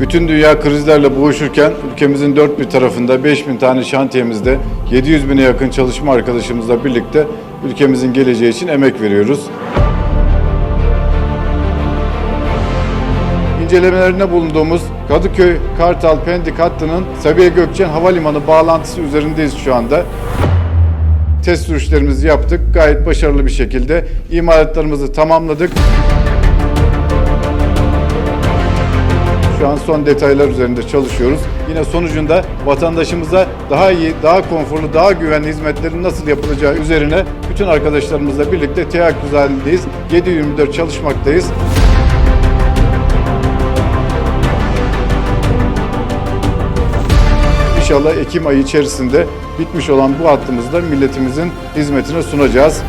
Bütün dünya krizlerle boğuşurken ülkemizin dört bir tarafında 5000 tane şantiyemizde 700 bine yakın çalışma arkadaşımızla birlikte ülkemizin geleceği için emek veriyoruz. İncelemelerinde bulunduğumuz Kadıköy, Kartal, Pendik hattının Sabiha Gökçen Havalimanı bağlantısı üzerindeyiz şu anda. Test sürüşlerimizi yaptık. Gayet başarılı bir şekilde imalatlarımızı tamamladık. Şu an son detaylar üzerinde çalışıyoruz. Yine sonucunda vatandaşımıza daha iyi, daha konforlu, daha güvenli hizmetlerin nasıl yapılacağı üzerine bütün arkadaşlarımızla birlikte teyakkuz halindeyiz. 7-24 çalışmaktayız. İnşallah Ekim ayı içerisinde bitmiş olan bu hattımızı da milletimizin hizmetine sunacağız.